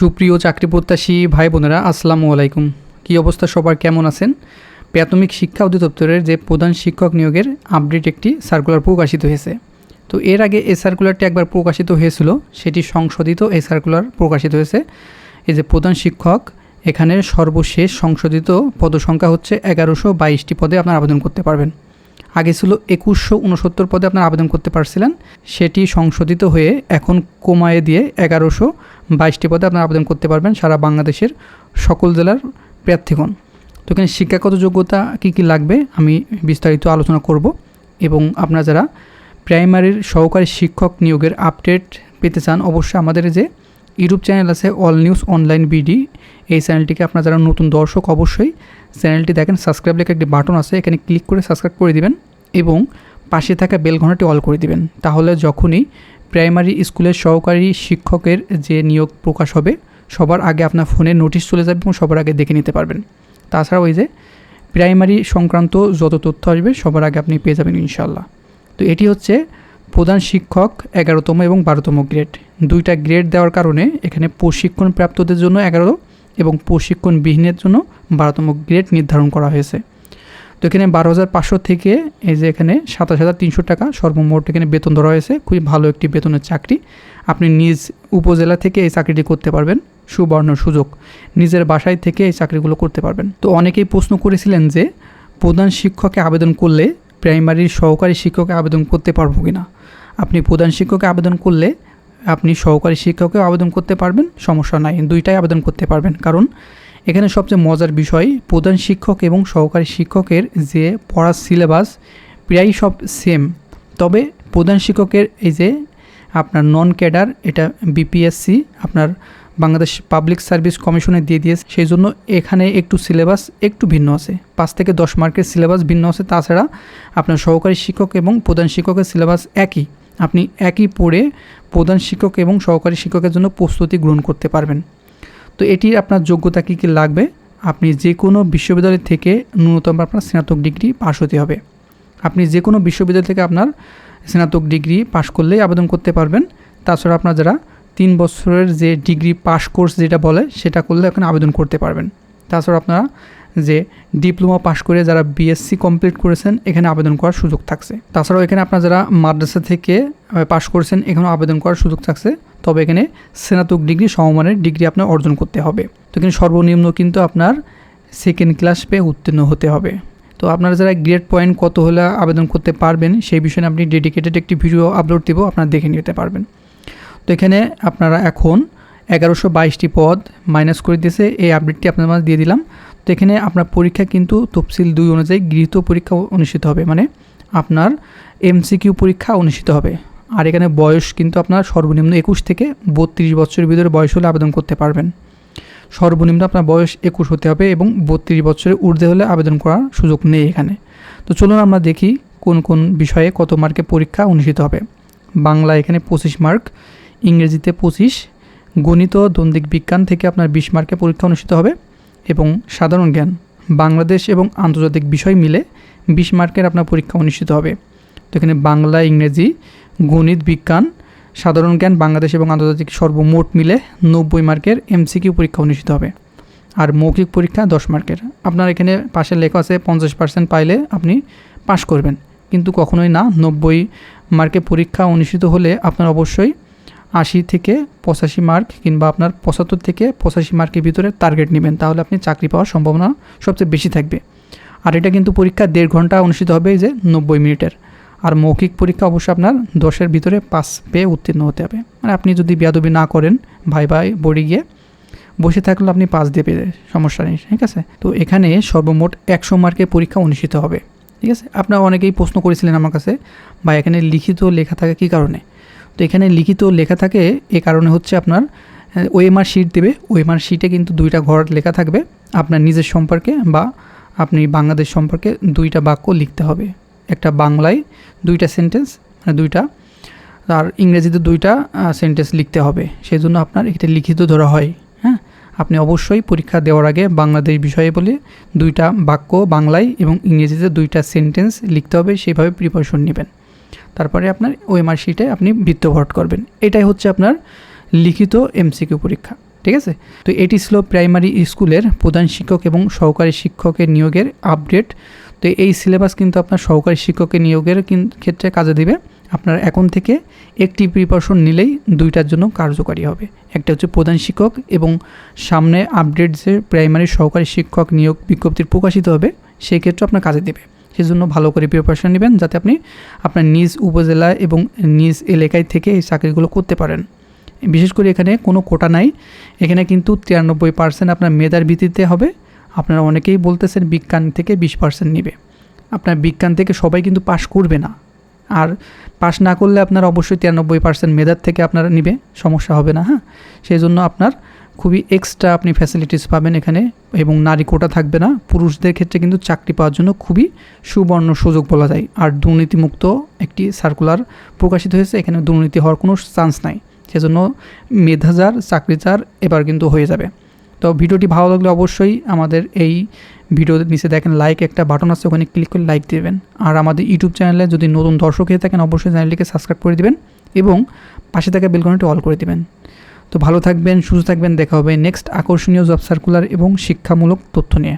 সুপ্রিয় চাকরি প্রত্যাশী ভাই বোনেরা, আসসালামু আলাইকুম। কী অবস্থা সবার? কেমন আছেন? প্রাথমিক শিক্ষা অধিদপ্তরের যে প্রধান শিক্ষক নিয়োগের আপডেট একটি সার্কুলার প্রকাশিত হয়েছে। তো এর আগে এই সার্কুলারটি একবার প্রকাশিত হয়েছিল, সেটি সংশোধিত এই সার্কুলার প্রকাশিত হয়েছে। এই যে প্রধান শিক্ষক, এখানে সর্বশেষ সংশোধিত পদসংখ্যা হচ্ছে এগারোশো বাইশটি পদে আপনার আবেদন করতে পারবেন। আগে ছিল একুশশো উনসত্তর পদে আপনার আবেদন করতে পারছিলেন। সেটি সংশোধিত হয়ে এখন কমায়ে দিয়ে এগারোশো বাইশটি পদে আপনার আবেদন করতে পারবেন সারা বাংলাদেশের সকল জেলার প্রার্থীগণ। তো এখানে শিক্ষাগত যোগ্যতা কী কী লাগবে আমি বিস্তারিত আলোচনা করব এবং আপনারা যারা প্রাইমারির সহকারী শিক্ষক নিয়োগের আপডেট পেতে চান, অবশ্যই আমাদের যে ইউটিউব চ্যানেল আছে অল নিউজ অনলাইন বিডি এই চ্যানেলটিকে আপনারা যারা নতুন দর্শক, অবশ্যই চ্যানেলটি দেখেন সাবস্ক্রাইব লেখা একটি বাটন আছে, এখানে ক্লিক করে সাবস্ক্রাইব করে দিবেন এবং পাশে থাকা বেল ঘন্টাটি অল করে দিবেন। তাহলে যখনই প্রাইমারি স্কুলের সহকারী শিক্ষকের যে নিয়োগ প্রকাশ হবে, সবার আগে আপনার ফোনে নোটিশ চলে যাবে এবং সবার আগে দেখে নিতে পারবেন। তাছাড়া ওই যে প্রাইমারি সংক্রান্ত যত তথ্য আসবে, সবার আগে আপনি পেয়ে যাবেন ইনশাল্লাহ তো এটি হচ্ছে প্রধান শিক্ষক এগারোতম এবং বারোতম গ্রেড। দুইটা গ্রেড দেওয়ার কারণে এখানে প্রশিক্ষণ প্রাপ্তদের জন্য এগারো এবং প্রশিক্ষণবিহীনের জন্য বারোতম গ্রেড নির্ধারণ করা হয়েছে। তো এখানে বারো হাজার পাঁচশো থেকে এই যে এখানে সাতাশ হাজার তিনশো টাকা সর্বমোট এখানে বেতন ধরা হয়েছে। খুবই ভালো একটি বেতনের চাকরি। আপনি নিজ উপজেলা থেকে এই চাকরিটি করতে পারবেন। সুবর্ণ সুযোগ। নিজের বাসায় থেকে এই চাকরিগুলো করতে পারবেন। তো অনেকেই প্রশ্ন করেছিলেন যে প্রধান শিক্ষকে আবেদন করলে প্রাইমারির সহকারী শিক্ষকে আবেদন করতে পারব কি না আপনি প্রধান শিক্ষকে আবেদন করলে আপনি সহকারী শিক্ষকেও আবেদন করতে পারবেন, সমস্যা নাই। দুইটাই আবেদন করতে পারবেন। কারণ এখানে সবচেয়ে মজার বিষয়, প্রধান শিক্ষক এবং সহকারী শিক্ষকের যে পড়ার সিলেবাস প্রায় সব সেম তবে প্রধান শিক্ষকের এই যে আপনার নন ক্যাডার এটা বিপিএসসি আপনার বাংলাদেশ পাবলিক সার্ভিস কমিশনে দিয়ে দিয়েছে। সেই জন্য এখানে একটু সিলেবাস একটু ভিন্ন আছে। পাঁচ থেকে দশ মার্কের সিলেবাস ভিন্ন আছে। তাছাড়া আপনার সহকারী শিক্ষক এবং প্রধান শিক্ষকের সিলেবাস একই। আপনি একই পড়ে প্রধান শিক্ষক এবং সহকারী শিক্ষকের জন্য প্রস্তুতি গ্রহণ করতে পারবেন। তো এটি আপনার যোগ্যতা কী কী লাগবে? আপনি যে কোনো বিশ্ববিদ্যালয় থেকে ন্যূনতম আপনার স্নাতক ডিগ্রি পাশ হতে হবে। আপনি যে কোনো বিশ্ববিদ্যালয় থেকে আপনার স্নাতক ডিগ্রি পাশ করলেই আবেদন করতে পারবেন। তাছাড়া আপনার যারা তিন বছরের যে ডিগ্রি পাস কোর্স যেটা বলে সেটা করলে এখানে আবেদন করতে পারবেন। তাছাড়া আপনারা যে ডিপ্লোমা পাশ করে যারা বিএসসি কমপ্লিট করেছেন, এখানে আবেদন করার সুযোগ থাকছে। তাছাড়াও এখানে আপনার যারা মাদ্রাসা থেকে পাশ করেছেন, এখানেও আবেদন করার সুযোগ থাকছে। তবে এখানে স্নাতক ডিগ্রি, সমমানের ডিগ্রি আপনার অর্জন করতে হবে। তো এখানে সর্বনিম্ন কিন্তু আপনার সেকেন্ড ক্লাস পেয়ে উত্তীর্ণ হতে হবে। তো আপনারা যারা গ্রেড পয়েন্ট কত হলে আবেদন করতে পারবেন, সেই বিষয়ে আপনি ডেডিকেটেড একটি ভিডিও আপলোড দেবো, আপনারা দেখে নিতে পারবেন। তো এখানে আপনারা এখন এগারোশো বাইশটি পদ মাইনাস করে দিয়েছে, এই আপডেটটি আপনার মাঝে দিয়ে দিলাম। তো এখানে আপনার পরীক্ষা কিন্তু তফসিল দুই অনুযায়ী গৃহীত পরীক্ষা অনুষ্ঠিত হবে মানে আপনার এমসিকিউ পরীক্ষা অনুষ্ঠিত হবে। আর এখানে বয়স কিন্তু আপনার সর্বনিম্ন একুশ থেকে বত্রিশ বছরের ভিতরে বয়স হলে আবেদন করতে পারবেন। সর্বনিম্ন আপনার বয়স একুশ হতে হবে এবং বত্রিশ বছরের ঊর্ধ্বে হলে আবেদন করার সুযোগ নেই এখানে। তো চলুন আমরা দেখি কোন কোন বিষয়ে কত মার্কে পরীক্ষা অনুষ্ঠিত হবে। বাংলা এখানে পঁচিশ মার্ক, ইংরেজিতে পঁচিশ, গণিত দন্দিক বিজ্ঞান থেকে আপনার বিশ মার্কে পরীক্ষা অনুষ্ঠিত হবে। এবং সাধারণ জ্ঞান। বাংলাদেশ এবং আন্তর্জাতিক বিষয় মিলে বিশ মার্কের আপনার পরীক্ষা অনুষ্ঠিত হবে। তো এখানে বাংলা, ইংরেজি, গণিত, বিজ্ঞান, সাধারণ জ্ঞান, বাংলাদেশ এবং আন্তর্জাতিক সর্বমোট মিলে নব্বই মার্কের এমসিকিউ পরীক্ষা অনুষ্ঠিত হবে। আর মৌখিক পরীক্ষা দশ মার্কের। আপনার এখানে পাশে লেখা আছে, পঞ্চাশ পার্সেন্ট পাইলে আপনি পাশ করবেন। কিন্তু কখনোই না, নব্বই মার্কে পরীক্ষা অনুষ্ঠিত হলে আপনার অবশ্যই আশি থেকে পঁচাশি মার্ক কিংবা আপনার পঁচাত্তর থেকে পঁচাশি মার্কের ভিতরে টার্গেট নেবেন, তাহলে আপনি চাকরি পাওয়ার সম্ভাবনা সবচেয়ে বেশি থাকবে। আর এটা কিন্তু পরীক্ষা দেড় ঘণ্টা অনুষ্ঠিত হবে যে নব্বই মিনিটের। আর মৌখিক পরীক্ষা অবশ্যই আপনার দশের ভিতরে পাস পেয়ে উত্তীর্ণ হতে হবে। মানে আপনি যদি বেয়াদবি না করেন, ভাই ভাই বড়ি গিয়ে বসে থাকলে আপনি পাস দিয়ে পেয়ে সমস্যা নেই, ঠিক আছে? তো এখানে সর্বমোট একশো মার্কের পরীক্ষা অনুষ্ঠিত হবে, ঠিক আছে? আপনারা অনেকেই প্রশ্ন করেছিলেন আমার কাছে বা এখানে লিখিত লেখা থাকে কী কারণে? তো এখানে লিখিত লেখা থাকে, এ কারণে হচ্ছে আপনার ওএমআর শিট দেবে। ওএমআর শিটে কিন্তু দুইটা ঘর লেখা থাকবে। আপনার নিজের সম্পর্কে বা আপনি বাংলাদেশ সম্পর্কে দুইটা বাক্য লিখতে হবে। একটা বাংলায় দুইটা সেন্টেন্স মানে দুইটা, আর ইংরেজিতে দুইটা সেন্টেন্স লিখতে হবে। সেই জন্য আপনার এটা লিখিত ধরা হয় হ্যাঁ? আপনি অবশ্যই পরীক্ষা দেওয়ার আগে বাংলাদেশ বিষয়ে বলে দুইটা বাক্য বাংলায় এবং ইংরেজিতে দুইটা সেন্টেন্স লিখতে হবে সেইভাবে প্রিপারেশন নেবেন। তারপরে আপনার ওই মার্কশিটে আপনি বৃত্তভট করবেন। এটাই হচ্ছে আপনার লিখিত এমসিকিউ পরীক্ষা, ঠিক আছে? তো এটি ছিল প্রাইমারি স্কুলের প্রধান শিক্ষক এবং সহকারী শিক্ষকের নিয়োগের আপডেট তো এই সিলেবাস কিন্তু আপনার সহকারী শিক্ষকের নিয়োগের ক্ষেত্রে কাজে দিবে। আপনার এখন থেকে একটি প্রিপারেশন নিলেই দুইটার জন্য কার্যকারী হবে। একটা হচ্ছে প্রধান শিক্ষক এবং সামনে আপডেট যে প্রাইমারি সহকারী শিক্ষক নিয়োগ বিজ্ঞপ্তির প্রকাশিত হবে, সেই ক্ষেত্রে আপনার কাজে দেবে। সেজন্য ভালো করে প্রিপারেশন নেবেন যাতে আপনি আপনার নিজ উপজেলা এবং নিজ এলাকায় থেকে এই চাকরিগুলো করতে পারেন। বিশেষ করে এখানে কোনো কোটা নাই। এখানে কিন্তু তিরানব্বই পার্সেন্ট আপনার মেধার ভিত্তিতে হবে। আপনারা অনেকেই বলতেছেন বিজ্ঞান থেকে বিশ পার্সেন্ট নেবে। আপনার বিজ্ঞান থেকে সবাই কিন্তু পাশ করবে না। আর পাশ না করলে আপনার অবশ্যই তিরানব্বই পার্সেন্ট মেধার থেকে আপনারা নিবে। সমস্যা হবে না হ্যাঁ? সেই জন্য আপনার খুবই এক্সট্রা আপনি ফ্যাসিলিটিস পাবেন এখানে এবং নারী কোটা থাকবে না। পুরুষদের ক্ষেত্রে কিন্তু চাকরি পাওয়ার জন্য খুবই সুবর্ণ সুযোগ বলা যায়। আর দুর্নীতিমুক্ত একটি সার্কুলার প্রকাশিত হয়েছে, এখানে দুর্নীতি হওয়ার কোনো চান্স নাই। সেজন্য মেধাজার চাকরিচার এবার কিন্তু হয়ে যাবে। তো ভিডিওটি ভালো লাগলে অবশ্যই আমাদের এই ভিডিওর নিচে দেখেন লাইক একটা বাটন আছে, ওখানে ক্লিক করে লাইক দেবেন। আর আমাদের ইউটিউব চ্যানেলে যদি নতুন দর্শক হয়ে থাকেন, অবশ্যই চ্যানেলটিকে সাবস্ক্রাইব করে দিবেন এবং পাশে থাকা বেলকনটি অল করে দিবেন। তো ভালো থাকবেন, সুস্থ থাকবেন, দেখা হবে নেক্সট আকর্ষণীয় জব সার্কুলার এবং শিক্ষামূলক তথ্য নিয়ে।